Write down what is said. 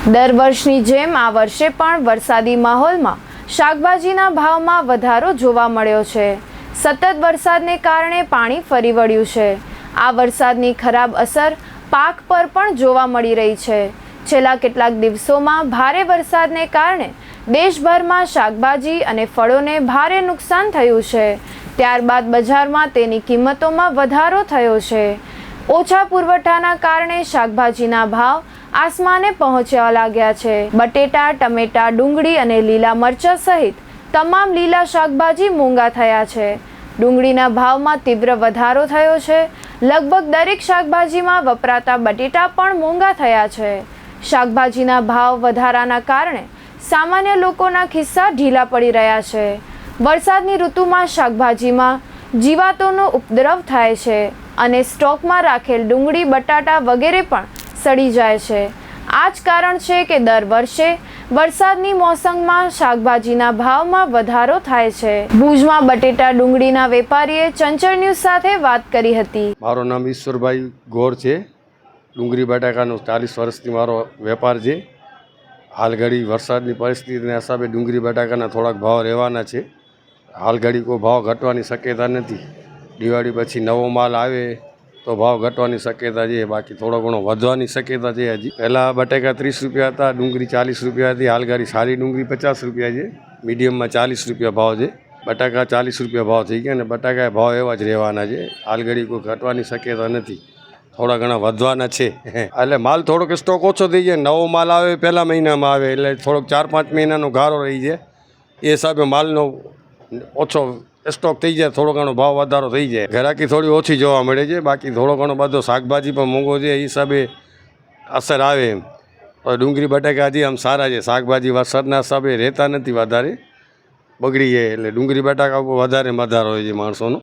દર વર્ષની જેમ આ વર્ષે પણ વરસાદી માહોલમાં શાકભાજીના ભાવમાં વધારો જોવા મળ્યો છે. સતત વરસાદને કારણે પાણી ફરી વળ્યું છે. આ વરસાદની ખરાબ અસર પાક પર પણ જોવા મળી રહી છે. છેલ્લા કેટલાક દિવસોમાં ભારે વરસાદને કારણે દેશભરમાં શાકભાજી અને ફળોને ભારે નુકસાન થયું છે. ત્યારબાદ બજારમાં તેની કિંમતોમાં વધારો થયો છે. ઓછા પુરવઠાના કારણે શાકભાજીના ભાવ આસમાને પહોંચવા લાગ્યા છે. બટેટા, ટમેટા, ડુંગળી અને લીલા મરચાં સહિત તમામ લીલા શાકભાજી મોંઘા થયા છે. ડુંગળીના ભાવમાં તીવ્ર વધારો થયો છે. લગભગ દરેક શાકભાજીમાં વપરાતા બટેટા પણ મોંઘા થયા છે. શાકભાજીના ભાવ વધારાના કારણે સામાન્ય લોકોના ખિસ્સા ઢીલા પડી રહ્યા છે. વરસાદની ઋતુમાં શાકભાજીમાં જીવાતોનો ઉપદ્રવ થાય છે અને સ્ટોકમાં રાખેલ ડુંગળી, બટાટા વગેરે પણ સડી જાય છે. આ જ કારણ છે કે દર વર્ષે વરસાદની મોસમમાં શાકભાજીના ભાવમાં વધારો થાય છે. ભુજમાં બટેટા ડુંગળીના વેપારીએ ચંચળ ન્યૂઝ સાથે વાત કરી હતી. મારું નામ ઈશ્વરભાઈ ગોર છે. ડુંગળી બટાકાનો ચાલીસ વર્ષથી મારો વેપાર છે. હાલ ઘડી વરસાદની પરિસ્થિતિના હિસાબે ડુંગળી બટાકાના થોડાક ભાવ રહેવાના છે. હાલ ઘડી કોઈ ભાવ ઘટવાની શક્યતા નથી. દિવાળી પછી નવો માલ આવે તો ભાવ ઘટવાની શક્યતા છે, બાકી થોડો ઘણો વધવાની શક્યતા છે હજી. પહેલાં બટાકા ત્રીસ રૂપિયા હતા, ડુંગળી ચાલીસ રૂપિયા હતી હાલગારી સારી ડુંગળી પચાસ રૂપિયા છે. મીડિયમમાં ચાલીસ રૂપિયા ભાવ છે. બટાકા ચાલીસ રૂપિયા ભાવ થઈ ગયા અને બટાકા ભાવ એવા જ રહેવાના છે. હાલગડી કોઈ ઘટવાની શક્યતા નથી. થોડા ઘણા વધવાના છે. એટલે માલ થોડોક સ્ટોક ઓછો થઈ જાય. નવો માલ આવે પહેલા મહિનામાં આવે, એટલે થોડોક ચાર પાંચ મહિનાનો ગારો રહી જાય. એ હિસાબે માલનો ઓછો સ્ટોક થઈ જાય, થોડો ઘણો ભાવ વધારો થઈ જાય. ઘરાકી થોડી ઓછી જોવા મળે છે, બાકી થોડો ઘણો બધો શાકભાજી પણ મોંઘો છે, એ હિસાબે અસર આવે એમ. ડુંગળી, બટાકા હજી આમ સારા છે, શાકભાજી વરસાદના હિસાબે રહેતા નથી વધારે, બગડી જાય એટલે ડુંગળી, બટાકા ઉપર વધારે વધારો હોય છે માણસોનો.